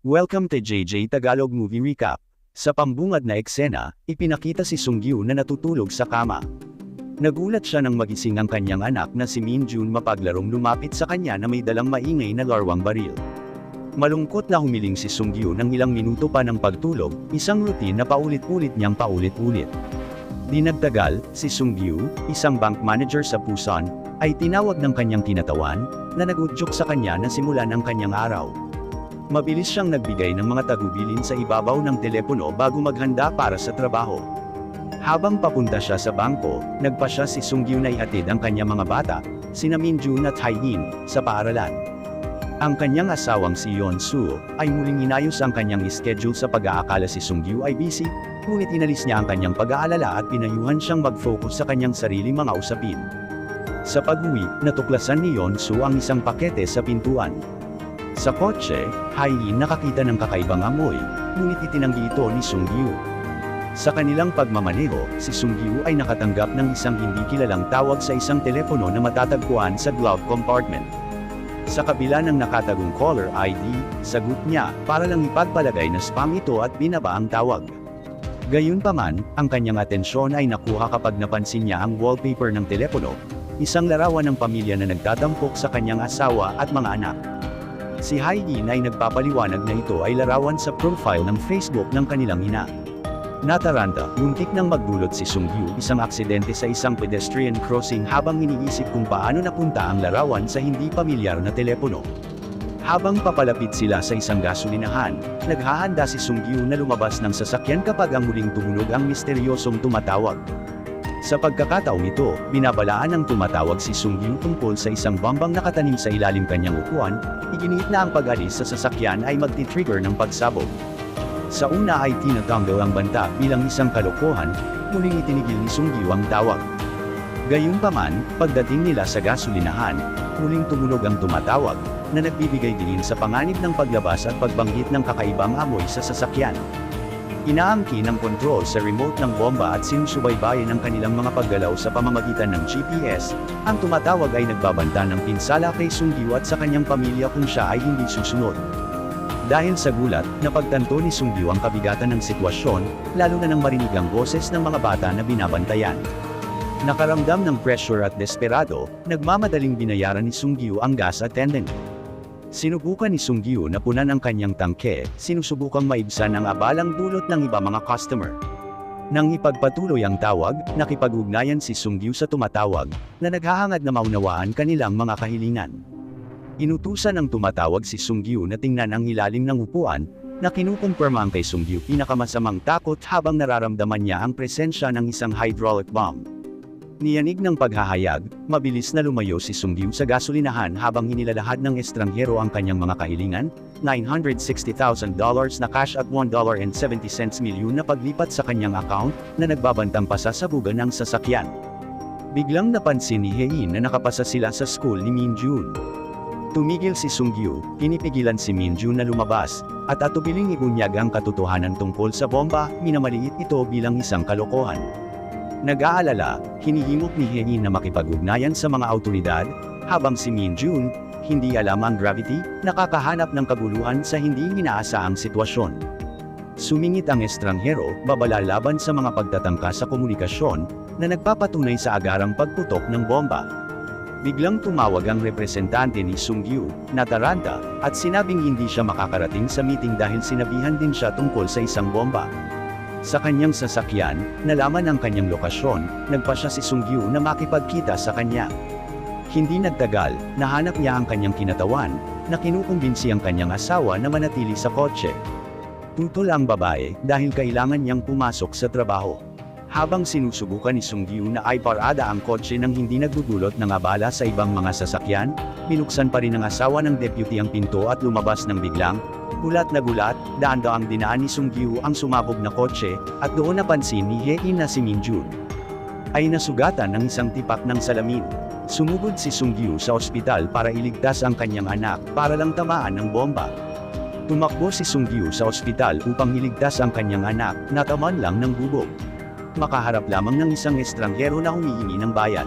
Welcome to JJ Tagalog Movie Recap. Sa pambungad na eksena, ipinakita si Sungyu na natutulog sa kama. Nagulat siya nang magising ang kanyang anak na si Min Jun mapaglarong lumapit sa kanya na may dalang maingay na larwang baril. Malungkot na humiling si Sungyu ng ilang minuto pa ng pagtulog, isang routine na paulit-ulit niyang paulit-ulit. Di nagtagal, si Sungyu, isang bank manager sa Busan, ay tinawag ng kanyang kinatawan, na nagudyok sa kanya na simulan ang kanyang araw. Mabilis siyang nagbigay ng mga tagubilin sa ibabaw ng telepono bago maghanda para sa trabaho. Habang papunta siya sa bangko, nagpa siya si Sungyu na ihatid ang kanyang mga bata, sina Minjun at Haiin, sa paaralan. Ang kanyang asawang si Yeon Soo, ay muling inayos ang kanyang schedule sa pag-aakala si Sungyu ay busy, ngunit inalis niya ang kanyang pag-aalala at pinayuhan siyang mag-focus sa kanyang sariling mga usapin. Sa pag-uwi, natuklasan ni Yeon Soo ang isang pakete sa pintuan. Sa kotse, Haiin nakakita ng kakaibang amoy, ngunit itinanggi ito ni Sungyu. Sa kanilang pagmamaneho, si Sungyu ay nakatanggap ng isang hindi kilalang tawag sa isang telepono na matatagpuan sa glove compartment. Sa kabila ng nakatagong caller ID, sagot niya, para lang ipagpalagay na spam ito at binaba ang tawag. Gayunpaman, ang kanyang atensyon ay nakuha kapag napansin niya ang wallpaper ng telepono, isang larawan ng pamilya na nagtatampok sa kanyang asawa at mga anak. Si Heidi ay nagpapaliwanag na ito ay larawan sa profile ng Facebook ng kanilang ina. Nataranta, muntik nang magdulot si Sungyu isang aksidente sa isang pedestrian crossing habang iniisip kung paano napunta ang larawan sa hindi pamilyar na telepono. Habang papalapit sila sa isang gasolinahan, naghahanda si Sungyu na lumabas ng sasakyan kapag ang muling tumunog ang misteryosong tumatawag. Sa pagkakataong ito, binabalaan ng tumatawag si Sungyu tungkol sa isang bambang nakatanim sa ilalim kanyang upuan, iginiit na ang pag-alis sa sasakyan ay magti-trigger ng pagsabog. Sa una ay tinatanggal ang banta bilang isang kalokohan, muling itinigil ni Sungyu ang tawag. Gayunpaman, pagdating nila sa gasolinahan, muling tumunog ang tumatawag, na nagbibigay din sa panganib ng paglabas at pagbanggit ng kakaibang amoy sa sasakyan. Inaangkin ng kontrol sa remote ng bomba at sinusubaybayan ng kanilang mga paggalaw sa pamamagitan ng GPS, ang tumatawag ay nagbabanta ng pinsala kay Sungyu at sa kanyang pamilya kung siya ay hindi susunod. Dahil sa gulat, napagtanto ni Sungyu ang kabigatan ng sitwasyon, lalo na nang marinig ang boses ng mga bata na binabantayan. Nakaramdam ng pressure at desperado, nagmamadaling binayaran ni Sungyu ang gas attendant. Sinubukan ni Sungyu na punan ang kanyang tangke, sinusubukang maibsan ang abalang dulot ng iba mga customer. Nang ipagpatuloy ang tawag, nakipag-ugnayan si Sungyu sa tumatawag, na naghahangad na maunawaan kanilang mga kahilingan. Inutusan ng tumatawag si Sungyu na tingnan ang ilalim ng upuan, na kinukumpirma ang kay Sungyu pinakamasamang takot habang nararamdaman niya ang presensya ng isang hydraulic bomb. Niyanig ng paghahayag, mabilis na lumayo si Sungyu sa gasolinahan habang inilalahad ng estranghero ang kanyang mga kahilingan, $960,000 na cash at $1.70 milyon na paglipat sa kanyang account, na nagbabantang pasasabugan ng sasakyan. Biglang napansin ni Hein na nakapasa sila sa school ni Min Jun. Tumigil si Sungyu, pinipigilan si Min Jun na lumabas, at atubiling ibunyag ang katotohanan tungkol sa bomba, minamaliit ito bilang isang kalokohan. Nag-aalala, hinihimok ni Henin na makipag-ugnayan sa mga autoridad, habang si Min Jun, hindi alam ang gravity, nakakahanap ng kaguluhan sa hindi inaasahang sitwasyon. Sumingit ang estranghero, babala laban sa mga pagtatangka sa komunikasyon, na nagpapatunay sa agarang pagputok ng bomba. Biglang tumawag ang representante ni Sungyu, na at sinabing hindi siya makakarating sa meeting dahil sinabihan din siya tungkol sa isang bomba. Sa kanyang sasakyan, nalaman ang kanyang lokasyon, nagpa siya si Sungyu na makipagkita sa kanya. Hindi nagtagal, nahanap niya ang kanyang kinatawan, na kinukumbinsi ang kanyang asawa na manatili sa kotse. Tutol ang babae, dahil kailangan niyang pumasok sa trabaho. Habang sinusubukan ni Sungyu na ay parada ang kotse nang hindi nagdudulot ng abala sa ibang mga sasakyan, binuksan pa rin ng asawa ng deputy ang pinto at lumabas ng biglang, Gulat na gulat, daan-daang dinaan ni Sungyu ang sumabog na kotse, at doon napansin ni Hein na si Minjun. Ay nasugatan ng isang tipak ng salamin. Sumugod si Sungyu sa ospital para iligtas ang kanyang anak, para lang tamaan ng bomba. Tumakbo si Sungyu sa ospital upang iligtas ang kanyang anak, nataman lang ng bubog. Makaharap lamang ng isang estranghero na humihingi ng bayad.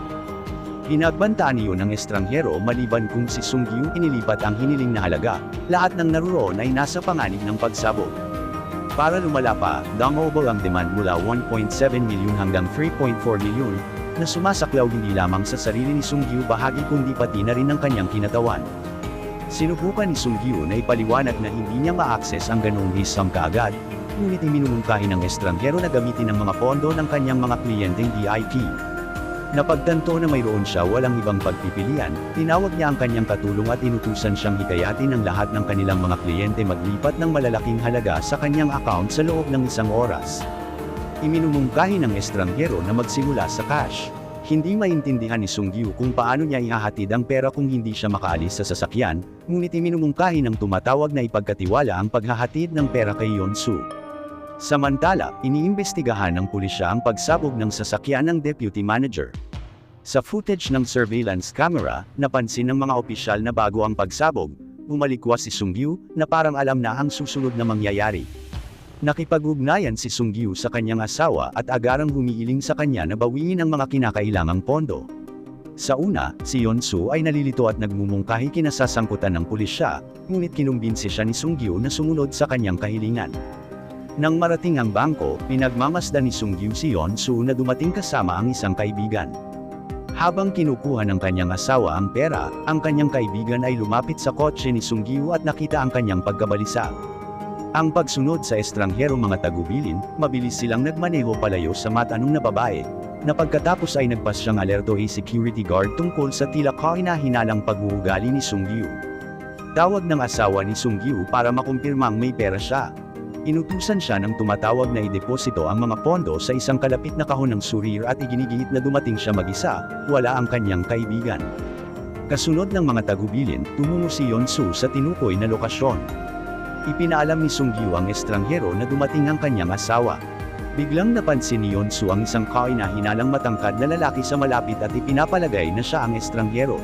Pinagbantaan niyo ng estranghero maliban kung si Sung Gyu inilipat ang hiniling na halaga, lahat ng naroon ay nasa panganib ng pagsabog. Para lumala pa, dumable ang demand mula 1.7 milyon hanggang 3.4 milyon, na sumasaklaw hindi lamang sa sarili ni Sung Gyu bahagi kundi pati na rin ng kanyang kinatawan. Sinubukan ni Sung Gyu na ipaliwanag na hindi niya ma-access ang ganoong hisam kaagad, ngunit iminumungkahi ng estranghero na gamitin ang mga pondo ng kanyang mga kliyenteng VIP. Napagtanto na mayroon siya walang ibang pagpipilian, tinawag niya ang kanyang katulong at inutusan siyang hikayatin ng lahat ng kanilang mga kliyente maglipat ng malalaking halaga sa kanyang account sa loob ng isang oras. Iminumungkahi ng estranghero na magsimula sa cash. Hindi maintindihan ni Sung Gyu kung paano niya ihahatid ang pera kung hindi siya makaalis sa sasakyan, ngunit iminumungkahi ng tumatawag na ipagkatiwala ang paghahatid ng pera kay Yonsu. Samantala, iniimbestigahan ng pulisya ang pagsabog ng sasakyan ng deputy manager. Sa footage ng surveillance camera, napansin ng mga opisyal na bago ang pagsabog, umalikwas si Sungyu, na parang alam na ang susunod na mangyayari. Nakipag-ugnayan si Sungyu sa kanyang asawa at agarang humiiling sa kanya na bawiin ang mga kinakailangang pondo. Sa una, si Yonsu ay nalilito at nagmumungkahi kinasasangkutan ng pulisya, ngunit kinumbinsi siya ni Sungyu na sumunod sa kanyang kahilingan. Nang marating ang bangko, pinagmamasdan ni Sungyu si Yonsu na dumating kasama ang isang kaibigan. Habang kinukuha ng kanyang asawa ang pera, ang kanyang kaibigan ay lumapit sa kotse ni Sungyu at nakita ang kanyang pagkabalisa. Ang pagsunod sa estranghero mga tagubilin, mabilis silang nagmaneho palayo sa matanong na babae, na pagkatapos ay nagpas siyang alerto a security guard tungkol sa tila kahina-hinalang pag-uugali ni Sungyu. Tawag ng asawa ni Sungyu para makumpirmang may pera siya. Inutusan siya ng tumatawag na ideposito ang mga pondo sa isang kalapit na kahon ng surir at iginigihit na dumating siya mag-isa, wala ang kanyang kaibigan. Kasunod ng mga tagubilin, tumungo si Yonsu sa tinukoy na lokasyon. Ipinaalam ni Sungyu ang estranghero na dumating ang kanyang asawa. Biglang napansin ni Yonsu ang isang kaina-hinalang matangkad na lalaki sa malapit at ipinapalagay na siya ang estranghero.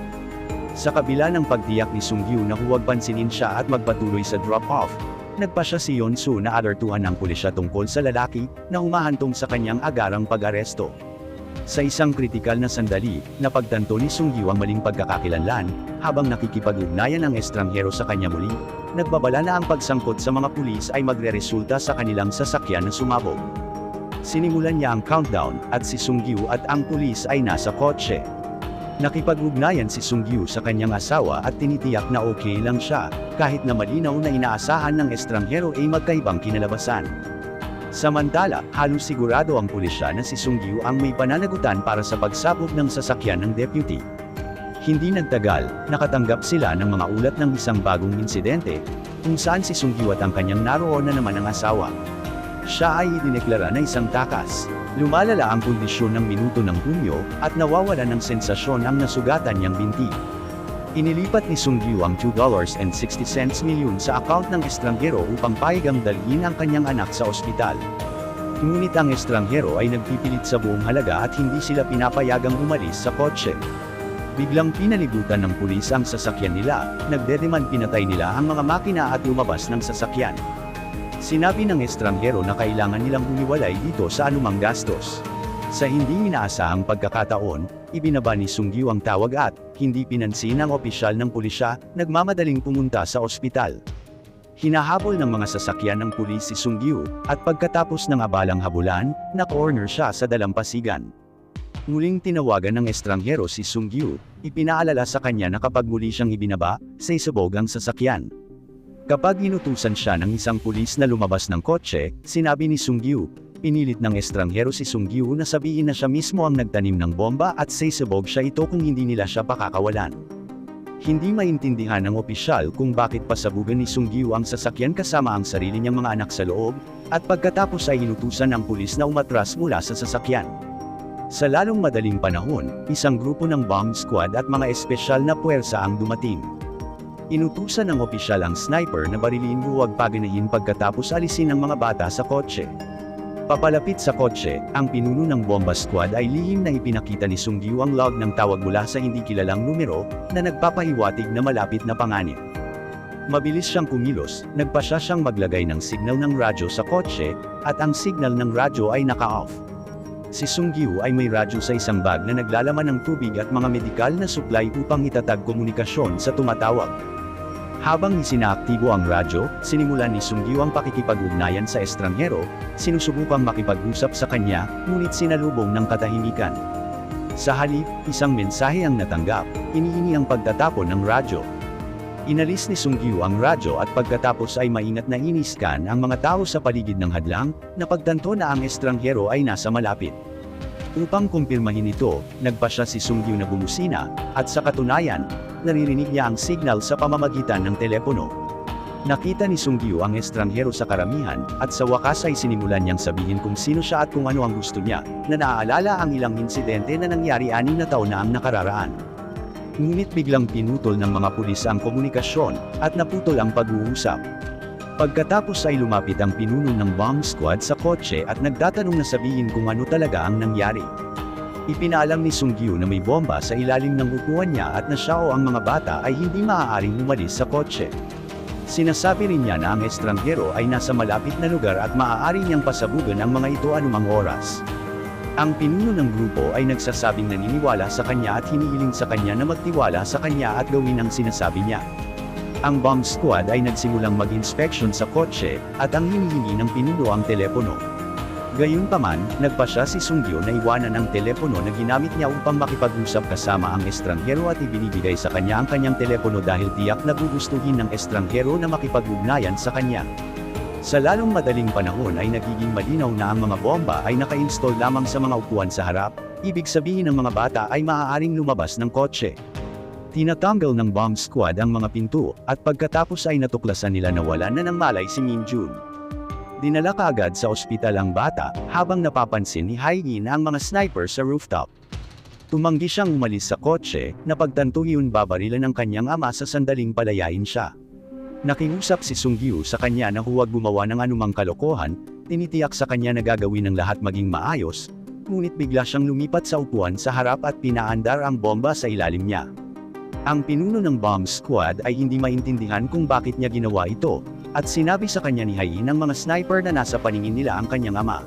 Sa kabila ng pagtiyak ni Sungyu na huwag pansinin siya at magpatuloy sa drop-off, nagpa siya si Yonsu na alertuhan ng pulisya tungkol sa lalaki na humahantong sa kanyang agarang pag-aresto. Sa isang kritikal na sandali, napagtanto ni Sungyu ang maling pagkakakilanlan, habang nakikipag-ugnayan ang estranghero sa kanya muli, nagbabala na ang pagsangkot sa mga pulis ay magre-resulta sa kanilang sasakyan na sumabog. Sinimulan niya ang countdown, at si Sungyu at ang pulis ay nasa kotse. Nakipag-ugnayan si Sungyu sa kanyang asawa at tinitiyak na okay lang siya, kahit na malinaw na inaasahan ng estranghero ay magkaibang kinalabasan. Samantala, halos sigurado ang pulisya na si Sungyu ang may pananagutan para sa pagsabog ng sasakyan ng deputy. Hindi nagtagal, nakatanggap sila ng mga ulat ng isang bagong insidente, kung saan si Sungyu at ang kanyang naroon na naman ang asawa. Siya ay idineklara na isang takas. Lumalala ang kondisyon ng minuto ng Hunyo, at nawawala ng sensasyon ang nasugatan niyang binti. Inilipat ni Sungyu ang $2.60 milyon sa account ng estranghero upang payagang dalhin ang kanyang anak sa ospital. Ngunit ang estranghero ay nagpipilit sa buong halaga at hindi sila pinapayagang umalis sa kotse. Biglang pinalibutan ng pulis ang sasakyan nila, nagdedemand pinatay nila ang mga makina at lumabas ng sasakyan. Sinabi ng estranghero na kailangan nilang humiwalay dito sa anumang gastos. Sa hindi inaasahang pagkakataon, ibinaba ni Sungyu ang tawag at, hindi pinansin ng opisyal ng pulisya, nagmamadaling pumunta sa ospital. Hinahabol ng mga sasakyan ng pulis si Sungyu, at pagkatapos ng abalang habulan, na-corner siya sa dalampasigan. Muling tinawagan ng estranghero si Sungyu, ipinaalala sa kanya na kapag muli siyang ibinaba, sa isabog ang sasakyan. Kapag inutusan siya ng isang pulis na lumabas ng kotse, sinabi ni Sungyu, pinilit ng estranghero si Sungyu na sabihin na siya mismo ang nagtanim ng bomba at sisabog siya ito kung hindi nila siya pakakawalan. Hindi maintindihan ng opisyal kung bakit pasabugan ni Sungyu ang sasakyan kasama ang sarili niyang mga anak sa loob, at pagkatapos ay inutusan ng pulis na umatras mula sa sasakyan. Sa lalong madaling panahon, isang grupo ng bomb squad at mga espesyal na puwersa ang dumating. Inutusan ng opisyal ang sniper na barilin huwag paganahin pagkatapos alisin ang mga bata sa kotse. Papalapit sa kotse, ang pinuno ng bomba squad ay lihim na ipinakita ni Sungyu ang log ng tawag mula sa hindi kilalang numero, na nagpapahiwatig na malapit na panganib. Mabilis siyang kumilos, nagpasya siyang maglagay ng signal ng radyo sa kotse, at ang signal ng radyo ay naka-off. si Sungyu ay may radyo sa isang bag na naglalaman ng tubig at mga medikal na supply upang itatag komunikasyon sa tumatawag. Habang isinaaktibo ang radyo, sinimulan ni Sungyu ang pakikipag-ugnayan sa estranghero, sinusubukang makipag-usap sa kanya, ngunit sinalubong ng katahimikan. Sa halip, isang mensahe ang natanggap, inihingi ang pagtatapon ng radyo. Inalis ni Sungyu ang radyo at pagkatapos ay maingat na iniskan ang mga tao sa paligid ng hadlang, na pagtanto na ang estranghero ay nasa malapit. Upang kumpirmahin ito, nagpa siya si Sungyu na bumusina, at sa katunayan, naririnig niya ang signal sa pamamagitan ng telepono. Nakita ni Sungyu ang estranghero sa karamihan, at sa wakas ay sinimulan niyang sabihin kung sino siya at kung ano ang gusto niya, na naaalala ang ilang insidente na nangyari anim na taon na ang nakararaan. Ngunit biglang pinutol ng mga pulis ang komunikasyon, at naputol ang pag-uusap. Pagkatapos ay lumapit ang pinuno ng bomb squad sa kotse at nagtatanong na sabihin kung ano talaga ang nangyari. Ipinaalam ni Sungyu na may bomba sa ilalim ng upuan niya at na siya o ang mga bata ay hindi maaaring umalis sa kotse. Sinasabi rin niya na ang estranghero ay nasa malapit na lugar at maaari niyang pasabugan ang mga ito anumang oras. Ang pinuno ng grupo ay nagsasabing naniniwala sa kanya at hinihiling sa kanya na magtiwala sa kanya at gawin ang sinasabi niya. Ang bomb squad ay nagsimulang mag-inspection sa kotse, at ang hinihingi ng pinuno ang telepono. Gayunpaman, nagpa siya si Sungyo na iwanan ang telepono na ginamit niya upang makipag-usap kasama ang estranghero at ibinibigay sa kanya ang kanyang telepono dahil tiyak na gugustuhin ng estranghero na makipag-ugnayan sa kanya. Sa lalong madaling panahon ay nagiging malinaw na ang mga bomba ay naka-install lamang sa mga upuan sa harap, ibig sabihin ng mga bata ay maaaring lumabas ng kotse. Tinatanggal ng bomb squad ang mga pinto, at pagkatapos ay natuklasan nila na wala na ng malay si Min Jun. Dinala kaagad sa ospital ang bata, habang napapansin ni Hailin ang mga sniper sa rooftop. Tumanggi siyang umalis sa kotse, na pagtanto yun babarilan ng kanyang ama sa sandaling palayain siya. Nakiusap si Sungyu sa kanya na huwag gumawa ng anumang kalokohan, tinitiyak sa kanya na gagawin ng lahat maging maayos, ngunit bigla siyang lumipat sa upuan sa harap at pinaandar ang bomba sa ilalim niya. Ang pinuno ng bomb squad ay hindi maintindihan kung bakit niya ginawa ito, at sinabi sa kanya ni Hayin ng mga sniper na nasa paningin nila ang kanyang ama.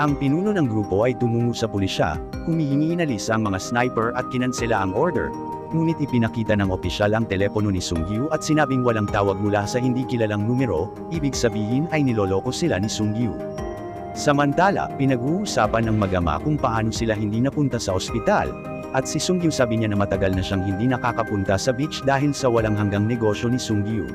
Ang pinuno ng grupo ay tumungo sa pulisya, humihingi inalis ang mga sniper at kinansela ang order, ngunit ipinakita ng opisyal ang telepono ni Sungyu at sinabing walang tawag mula sa hindi kilalang numero, ibig sabihin ay niloloko sila ni Sungyu. Samantala, pinag-uusapan ng magama kung paano sila hindi napunta sa ospital, at si Sungyu sabi niya na matagal na siyang hindi nakakapunta sa beach dahil sa walang hanggang negosyo ni Sungyu.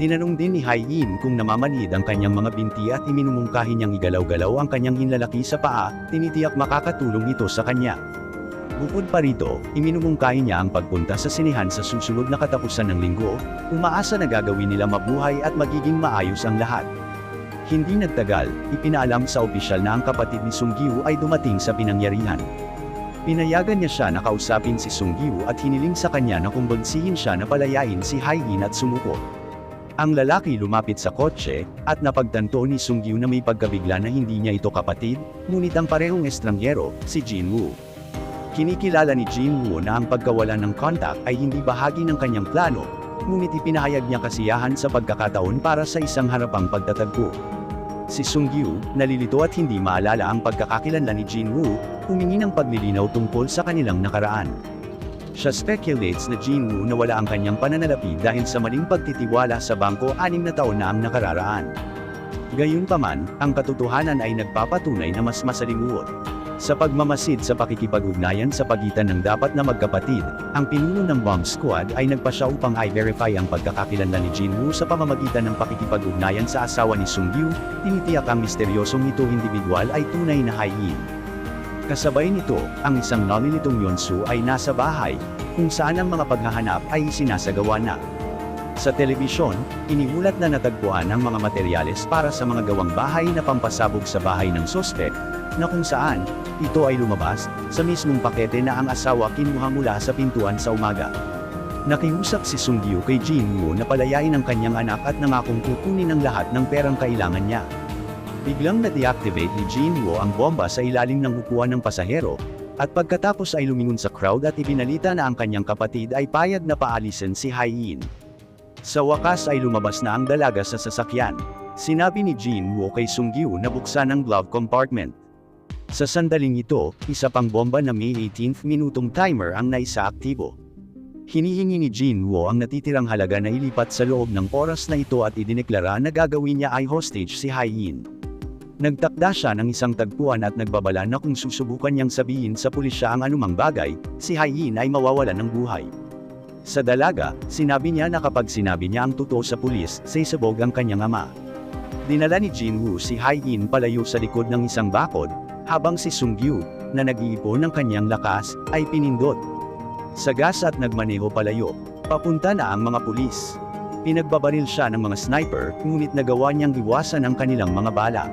Tinanong din ni Haiyin kung namamanhid ang kanyang mga binti at iminumungkahi niyang igalaw-galaw ang kanyang hinlalaki sa paa, tinitiyak makakatulong ito sa kanya. Bukod pa rito, iminumungkahi niya ang pagpunta sa sinihan sa susunod na katapusan ng linggo, umaasa na gagawin nila mabuhay at magiging maayos ang lahat. Hindi nagtagal, ipinaalam sa opisyal na ang kapatid ni Sungyu ay dumating sa pinangyarihan. Pinayagan niya siya na kausapin si Sungyu at hiniling sa kanya na kumbonsihin siya na palayain si Haiyin at sumuko. Ang lalaki lumapit sa kotse, at napagtanto ni Sungyu na may pagkabigla na hindi niya ito kapatid, ngunit ang parehong estranghero, si Jin Woo. Kinikilala ni Jin Woo na ang pagkawala ng kontak ay hindi bahagi ng kanyang plano, ngunit ipinahayag niya kasiyahan sa pagkakataon para sa isang harapang pagtatagpo. Si Sungyu, nalilito at hindi maalala ang pagkakakilanlan ni Jin Woo, humingi ng paglilinaw tungkol sa kanilang nakaraan. Siya speculates na Jin Woo na wala ang kanyang pananalapi dahil sa maling pagtitiwala sa bangko anim na taon na ang nakararaan. Gayunpaman, ang katotohanan ay nagpapatunay na mas masalimuot. Sa pagmamasid sa pakikipag-ugnayan sa pagitan ng dapat na magkapatid, ang pinuno ng bomb squad ay nagpasya upang i-verify ang pagkakakilanlan ni Jin Woo sa pamamagitan ng pakikipag-ugnayan sa asawa ni Sung Yu, tinitiyak ang misteryosong ito individual ay tunay na Haiyin. Kasabay nito, ang isang nalilitong Yonsu ay nasa bahay, kung saan ang mga paghahanap ay sinasagawa na. Sa telebisyon, iniulat na natagpuan ang mga materyales para sa mga gawang bahay na pampasabog sa bahay ng sospek, na kung saan, ito ay lumabas, sa mismong pakete na ang asawa kinuha mula sa pintuan sa umaga. Nakiusap si Sungyu kay Jin Woo na palayain ang kanyang anak at nangakong kukunin ang lahat ng perang kailangan niya. Biglang na-deactivate ni Jin Woo ang bomba sa ilalim ng upuan ng pasahero, at pagkatapos ay lumingon sa crowd at ibinalita na ang kanyang kapatid ay payag na paalisin si Haiyin. Sa wakas ay lumabas na ang dalaga sa sasakyan. Sinabi ni Jin Woo kay Sungyu na buksan ang glove compartment. Sa sandaling ito, isa pang bomba na may 18th minutong timer ang naisaaktibo. Hinihingi ni Jin Woo ang natitirang halaga na ilipat sa loob ng oras na ito at idineklara na gagawin niya ay hostage si Hai Yin. Nagtakda siya ng isang tagpuan at nagbabala na kung susubukan niyang sabihin sa pulisya ang anumang bagay, si Hai Yin ay mawawalan ng buhay. Sa dalaga, sinabi niya na kapag sinabi niya ang totoo sa pulis, sisabog ang kanyang ama. Dinala ni Jin Woo si Hai Yin palayo sa likod ng isang bakod, habang si Sung Gyu, na nag-iipon ng kanyang lakas, ay pinindot. Sagas at nagmaneho palayo, papunta na ang mga pulis. Pinagbabaril siya ng mga sniper, ngunit nagawa niyang iwasan ang kanilang mga bala.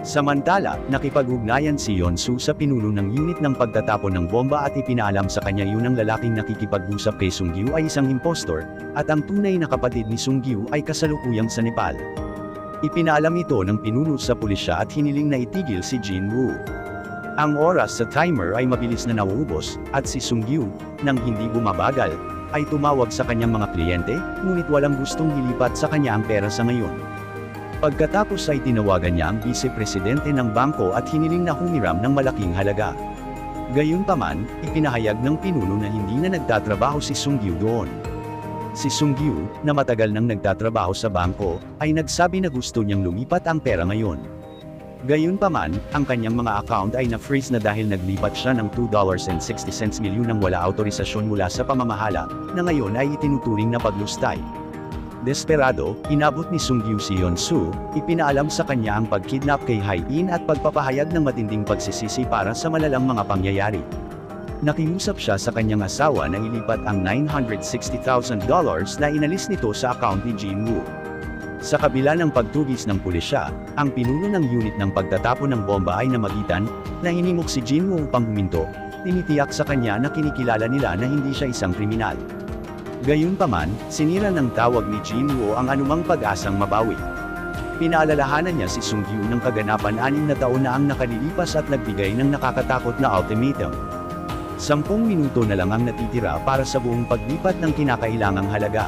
Samantala, nakipag-ugnayan si Yonsu sa pinuno ng unit ng pagtatapon ng bomba at ipinaalam sa kanya yun ang lalaking nakikipag-usap kay Sungyu ay isang impostor, at ang tunay na kapatid ni Sungyu ay kasalukuyang sa Nepal. Ipinaalam ito ng pinuno sa pulisya at hiniling na itigil si Jin Woo. Ang oras sa timer ay mabilis na nauubos, at si Sungyu, nang hindi bumabagal, ay tumawag sa kanyang mga kliyente, ngunit walang gustong ilipat sa kanya ang pera sa ngayon. Pagkatapos ay tinawagan niya ang vice-presidente ng bangko at hiniling na humiram ng malaking halaga. Gayunpaman, ipinahayag ng pinuno na hindi na nagtatrabaho si Sungyu doon. Si Sungyu, na matagal nang nagtatrabaho sa bangko, ay nagsabi na gusto niyang lumipat ang pera ngayon. Gayunpaman, ang kanyang mga account ay na-freeze na dahil naglipat siya ng $2.60 milyon ng wala autorisasyon mula sa pamamahala, na ngayon ay itinuturing na paglustay. Desperado, inabot ni Sungyu si Yeon-su, ipinaalam sa kanya ang pagkidnap kay Hai-in at pagpapahayag ng matinding pagsisisi para sa malalang mga pangyayari. Nakiusap siya sa kanyang asawa na ilipat ang $960,000 na inalis nito sa account ni Jin Woo. Sa kabila ng pagtugis ng pulisya, ang pinuno ng unit ng pagtatapon ng bomba ay namagitan, na hinimok si Jin Woo upang huminto, tinitiyak sa kanya na kinikilala nila na hindi siya isang kriminal. Gayunpaman, sinira ng tawag ni Jin Woo ang anumang pag-asang mabawi. Pinaalalahanan niya si Sung Gyu ng kaganapan anim na taon na ang nakalilipas at nagbigay ng nakakatakot na ultimatum. Sampung minuto na lang ang natitira para sa buong paglipat ng kinakailangang halaga.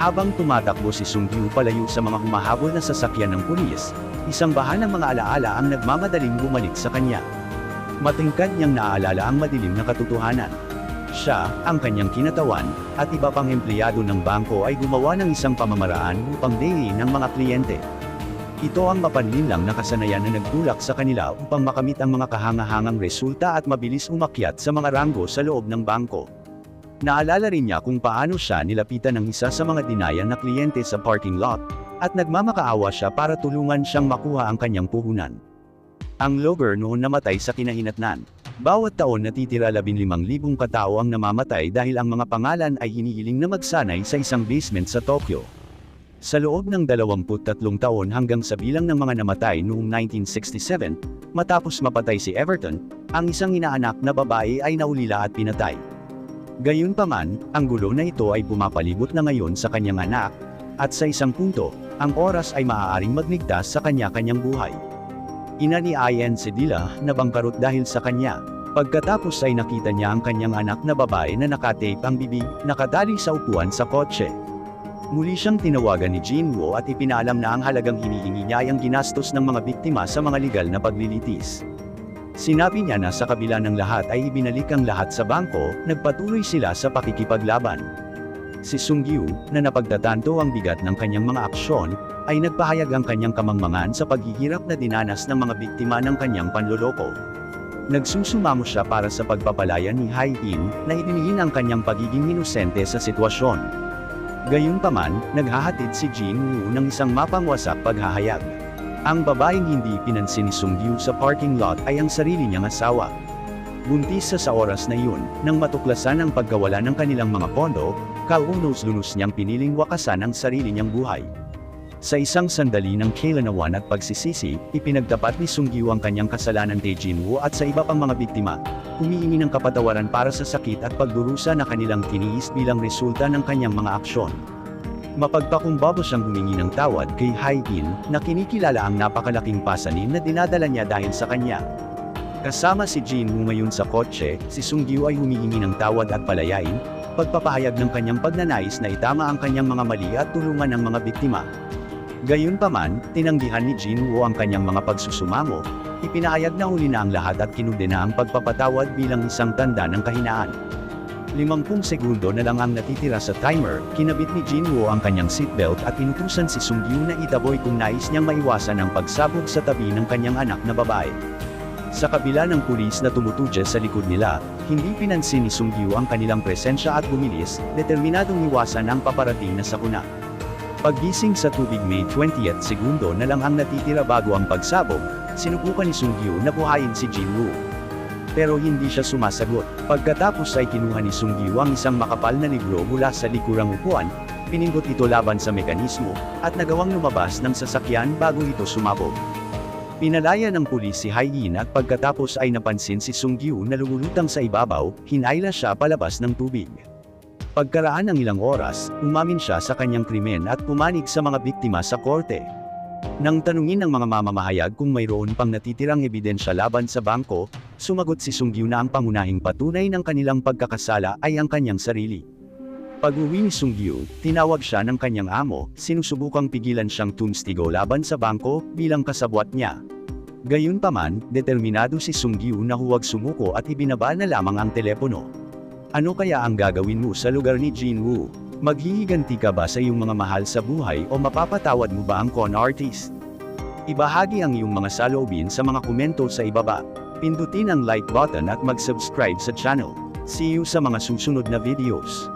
Habang tumatakbo si Sung Gyu palayo sa mga humahabol na sasakyan ng pulis, isang bahan ng mga alaala ang nagmamadaling bumalik sa kanya. Matingkad niyang naaalala ang madilim na katotohanan. Siya, ang kanyang kinatawan, at iba pang empleyado ng bangko ay gumawa ng isang pamamaraan upang dayin ng mga kliyente. Ito ang mapanlinlang na kasanayan na nagtulak sa kanila upang makamit ang mga kahangahangang resulta at mabilis umakyat sa mga ranggo sa loob ng bangko. Naalala rin niya kung paano siya nilapitan ng isa sa mga dinaya na kliyente sa parking lot, at nagmamakaawa siya para tulungan siyang makuha ang kanyang puhunan. Ang logger noon namatay sa kinahinatnan. Bawat taon natitira 15,000 katao ang namamatay dahil ang mga pangalan ay hinihiling na magsanay sa isang basement sa Tokyo. Sa loob ng 23 taon hanggang sa bilang ng mga namatay noong 1967, matapos mapatay si Everton, ang isang inaanak na babae ay naulila at pinatay. Gayunpaman, ang gulo na ito ay pumapalibot na ngayon sa kanyang anak, at sa isang punto, ang oras ay maaaring magligtas sa kanya-kanyang buhay. Ina ni Ayen Sedila na bangkarot dahil sa kanya. Pagkatapos ay nakita niya ang kanyang anak na babae na nakatape ang bibig, nakatali sa upuan sa kotse. Muli siyang tinawagan ni Jin Woo at ipinaalam na ang halagang hinihingi niya ay ang ginastos ng mga biktima sa mga legal na paglilitis. Sinabi niya na sa kabila ng lahat ay ibinalik ang lahat sa bangko, nagpatuloy sila sa pakikipaglaban. Si Sung Gyu, na napagtatanto ang bigat ng kanyang mga aksyon, ay nagpahayag ang kanyang kamangmangan sa paghihirap na dinanas ng mga biktima ng kanyang panloloko. Nagsusumamo siya para sa pagpapalaya ni Hai In, na itiningin ang kanyang pagiging inosente sa sitwasyon. Gayunpaman, naghahatid si Jin Woo ng isang mapangwasak paghahayag. Ang babaeng hindi pinansin ni Sung Gyu sa parking lot ay ang sarili niyang asawa. Buntis sa sa oras na iyon, nang matuklasan ang pagkawala ng kanilang mga pondo, kaunos-lunos niyang piniling wakasan ang sarili niyang buhay. Sa isang sandali ng kailanawan at pagsisisi, ipinagtapat ni Sung Gyu ang kanyang kasalanan kay Jin Woo at sa iba pang mga biktima, humihingi ng kapatawaran para sa sakit at pagdurusa na kanilang tiniis bilang resulta ng kanyang mga aksyon. Mapagpakumbaba siyang humingi ng tawad kay Hai In, na kinikilala ang napakalaking pasanin na dinadala niya dahil sa kanya. Kasama si Jin ngayon sa kotse, si Sung Gyu ay humihingi ng tawad at palayain, pagpapahayag ng kanyang pagnanais na itama ang kanyang mga mali at tulungan ang mga biktima. Gayunpaman, tinanggihan ni Jin Woo ang kanyang mga pagsusumamo, ipinahayag na huli na ang lahat at kinundena ang pagpapatawad bilang isang tanda ng kahinaan. 50 segundo na lang ang natitira sa timer, kinabit ni Jinwoo ang kanyang seatbelt at inutusan si Sungyu na itaboy kung nais niyang maiwasan ang pagsabog sa tabi ng kanyang anak na babae. Sa kabila ng pulis na tumutudya sa likod nila, hindi pinansin ni Sungyu ang kanilang presensya at bumilis, determinadong iwasan ang paparating na sakuna. Paggising sa tubig May 20th segundo na lang ang natitira bago ang pagsabog, sinubukan ni Sungyu na buhayin si Jinwoo. Pero hindi siya sumasagot. Pagkatapos ay kinuha ni Sungyu ang isang makapal na libro mula sa likurang upuan, pinindot ito laban sa mekanismo, at nagawang lumabas ng sasakyan bago ito sumabog. Pinalaya ng pulis si Haiyin at pagkatapos ay napansin si Sungyu na lumulutang sa ibabaw, hinayla siya palabas ng tubig. Pagkaraan ng ilang oras, umamin siya sa kanyang krimen at pumanig sa mga biktima sa korte. Nang tanungin ng mga mamamahayag kung mayroon pang natitirang ebidensya laban sa bangko, sumagot si Sungyu na ang pangunahing patunay ng kanilang pagkakasala ay ang kanyang sarili. Pag-uwi ni Sungyu, tinawag siya ng kanyang amo, sinusubukang pigilan siyang tumstigo laban sa bangko bilang kasabwat niya. Gayunpaman, determinado si Sungyu na huwag sumuko at ibinaba na lamang ang telepono. Ano kaya ang gagawin mo sa lugar ni Jinwoo? Maghihiganti ka ba sa iyong mga mahal sa buhay o mapapatawad mo ba ang con artist? Ibahagi ang iyong mga saloobin sa mga komento sa ibaba. Pindutin ang like button at mag-subscribe sa channel. See you sa mga susunod na videos.